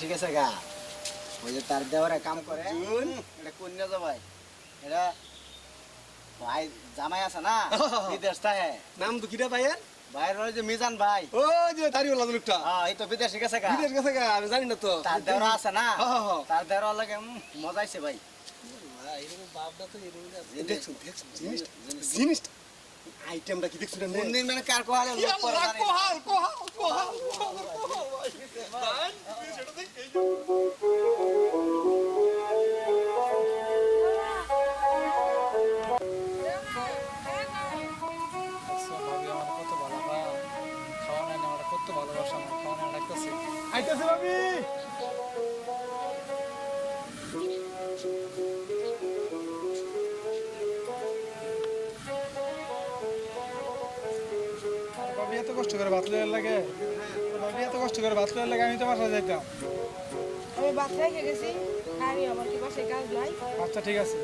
বিদেশে গেছে গা? ওই যে তার দেওয়ারে কাম করে। এটা কন্যা ভাই এটা ভাই জামাই আছে না? বিদেশ থাকে। নাম তো কিরা ভাইয়ের? ভাইয়ের ওই যে মিজান ভাই। ও যে দাড়িওয়ালা লোকটা। হ্যাঁ এই তো বিদেশে গেছে গা। বিদেশ গেছে গা আমি জানি না তো। তার দেওয়ার আছে না? হ্যাঁ, হ্যাঁ, হ্যাঁ। তার দেওয়ার লাগে উম, মজা আইছে ভাই। জিনিসটা আইটেমটা কি দেখছ কোন দিন মানে কার কোহাল কোহাল আচ্ছা কত ভালোবাসা আমার খাওয়া নাই লাগতেছে। আইতাছে ভাবি। এত কষ্ট করে ভাত লইয়ার লাগে? ভাবি এত কষ্ট করে লইয়ার লাগে আমি তো বাসায় যাইতাম। আমি বাসায় গেছি আমি আমার কি বাসায় কাজ নাই? আচ্ছা ঠিক আছে।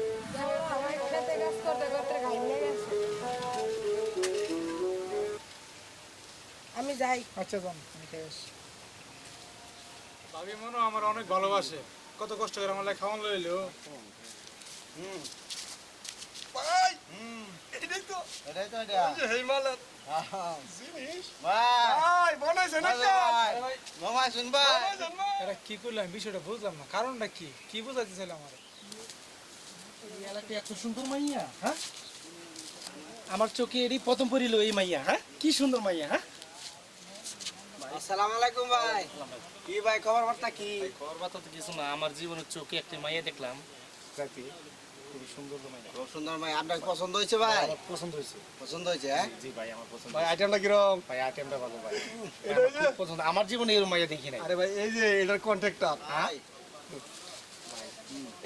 কাজ করতে করতে গেছে। আমি যাই। আচ্ছা যান। আমি খেয়ে আসি। ভাবি মনে আমার অনেক ভালোবাসে। কত কষ্ট করে আমার লাগে খাওয়ান লইলো ভাই। এটাই তো। এটাই তো এটা। এই যে হিমালয় হ্যাঁ। জিনিস। ভাই। ভাই বানাইছে না ভাই। মামা শুন ভাই এটা কি করলাম বিষয়টা বুঝলাম না। কারণটা কি? কি বুঝাইতে চাইলাম আমার? এত সুন্দর মাইয়া হ্যাঁ? আমার চোখে এরই প্রথম পড়িল এই মাইয়া হ্যাঁ? কি সুন্দর মাইয়া হ্যাঁ? আসসালামু আলাইকুম ভাই। কি ভাই খবর বার্তা কি? খবর বার্তা তো কিছু না। আমার জীবনের চোখে একটা মাইয়া দেখলাম। খুবই সুন্দর মাইয়া খুব সুন্দর ভাই আপনার পছন্দ হয়েছে ভাই? আমার পছন্দ হয়েছে। পছন্দ হয়েছে হ্যাঁ? জি ভাই আমার পছন্দ ভাই আইটেমটা কিরম ভাই আইটেমটা ভালো ভাই। এটা ওই যে খুব পছন্দ। আমার জীবনে এরকম মাইয়া দেখি নাই। আরে ভাই এই যে এটার কন্ট্রাক্টর ভাই।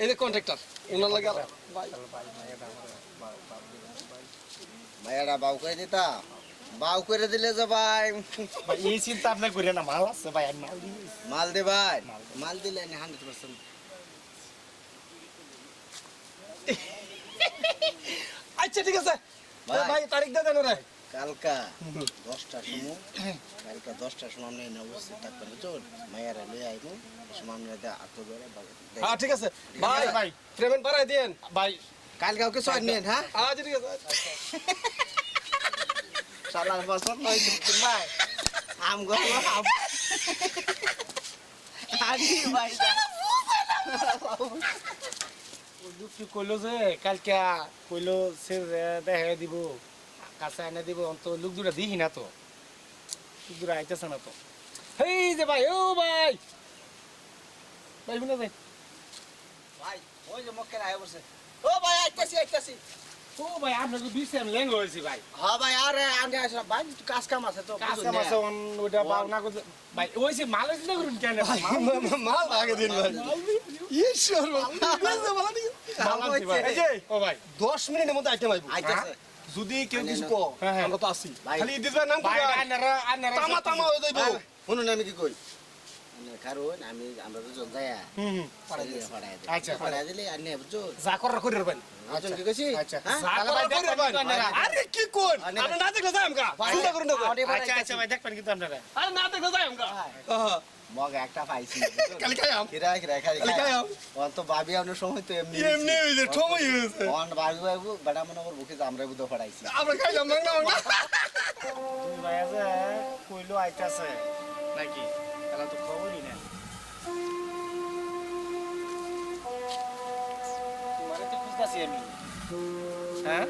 এই যে কন্ট্রাক্টর ওনার লাগে ভাই। বাউ করে দিতা বাউ করে দিলে যে ভাই। এই চিন্তা আপনার করে না মাল আছে ভাই মাল মাল দে ভাই মাল দিলে হান্ড্রেড পার্সেন্ট আচ্ছা ঠিক আছে। ভাই। তারিখ দেন রে কালকা দশটার সময়। কালকা দশটার সময় আপনি এনে উপস্থিত থাকবেন বুঝুন মাইয়ারা লই আইব। সময় আমরা আত্ম ধরে হ্যাঁ ঠিক আছে। ভাই ভাই। পেমেন্ট বাড়াই দেন ভাই কালকে ওকে সয় নিন হ্যাঁ? আচ্ছা ঠিক আছে সালার বছর নয় ভাই। আম গেল আম আদি ভাই। যা। ওই কইলো যে, কালকে কইলো সে দেখা দিব, কাছে এনে দিব অন্ত লোক দুটা দিহি না তো। লোক দুটা আইতেছে না তো। হেই যে ভাই ও ভাই। ভাই, শুনে ভাই ওই যে মক্কের আয় বসে ও ভাই, আইতাছি আইতাছি। ও ভাই আপনাকে হয়েছি ভাই। হ্যাঁ ভাই আরে আগে আসলাম ভাই কাজ কাম আছে তো কাজ কাম আছে অন ওইটা না করতে ভাই ওই সে মাল করুন কেন? মাল আগে দিন ভাই। ঈশ্বর এই যে ও ভাই। দশ মিনিটের মধ্যে আইটেম আইব। আইতাছে। যদি কেউ কিছু। কো হ্যাঁ, হ্যাঁ। আমরা তো আসি ভাই। খালি ইদিস ভাই নাম কই তামা তামা হয়ে যাইব। শুনুন আমি কি কই। কারণ আমি আমরা দুজন যাইয়া হুম হুম পাড়াই দিলে পাড়াই দিলে আচ্ছা। পাড়াই দিলে আর নিয়ে বুঝছ? যা করার করে ভাই। বুঝছেন কি কইছি? আচ্ছা হ্যাঁ? তাহলে ভাই দেখবেন। আরে কি কোন? আনে না দেখলে যাই আমগা চিন্তা করুন না তো। আচ্ছা আচ্ছা ভাই দেখবেন কিন্তু আপনারা। আরে না দেখলে যাই আমগা হ্যাঁ মগ একটা পাইছি। কালি খাইয়াম। কিরা কিরা খাই কালি খাইয়াম। অন তো ভাবি আপনার সময় তো এমনি এমনি হইছে সময় হইছে অন ভাবি ভাবি বেটা মনে করব কি যে আমরা বুধ আমরা খাইলাম মাংনা মাংনা তুমি ভাই আছে কইলো আইতাছে নাকি? তাহলে তো খবরই না তোমারে তো খুঁজতাছি আমি। হ্যাঁ?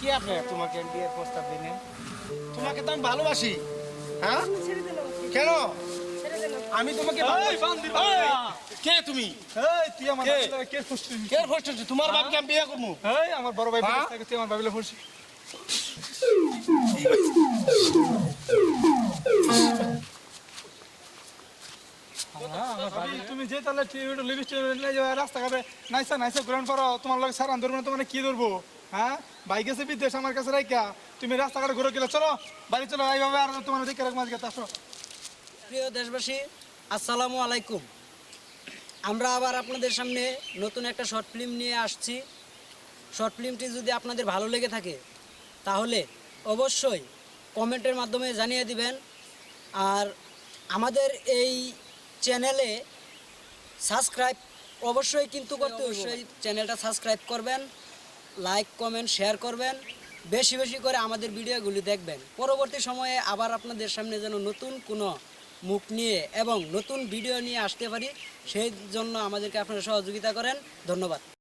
কি আপনি? তোমাকে বিয়ের প্রস্তাব দিলেন তোমাকে তো আমি ভালোবাসি। হ্যাঁ? কেন? আমি তোমাকে। কে তুমি? এই তুই আমার কে? তোমার বাপকে আমি বিয়ে করব? আমার বড় ভাই হ্যাঁ? তুই আমার বাবিলে ফুসছিস। যে তাহলে লিপস্টিক রাস্তাঘাটে নাইসা নাইসা গ্রহণ করো তোমার লোক সারান ধরবো না, তোমার কি ধরবো? হ্যাঁ? বাইক গেছে বিদেশ আমার কাছে রাইকা তুমি রাস্তাঘাটে ঘুরে গেলে চলো। বাড়ি চলো, এইভাবে আর তোমার দেখে রাখ মাঝে আসো। প্রিয় দেশবাসী, আসসালামু আলাইকুম। আমরা আবার আপনাদের সামনে নতুন একটা শর্ট ফিল্ম নিয়ে আসছি। শর্ট ফিল্মটি যদি আপনাদের ভালো লেগে থাকে, তাহলে অবশ্যই কমেন্টের মাধ্যমে জানিয়ে দিবেন। আর আমাদের এই চ্যানেলে সাবস্ক্রাইব অবশ্যই কিন্তু করতে অবশ্যই চ্যানেলটা সাবস্ক্রাইব করবেন লাইক কমেন্ট শেয়ার করবেন বেশি বেশি করে আমাদের ভিডিওগুলি দেখবেন। পরবর্তী সময়ে আবার আপনাদের সামনে যেন নতুন কোনো মুখ নিয়ে এবং নতুন ভিডিও নিয়ে আসতে পারি সেই জন্য আমাদেরকে আপনারা সহযোগিতা করেন। ধন্যবাদ।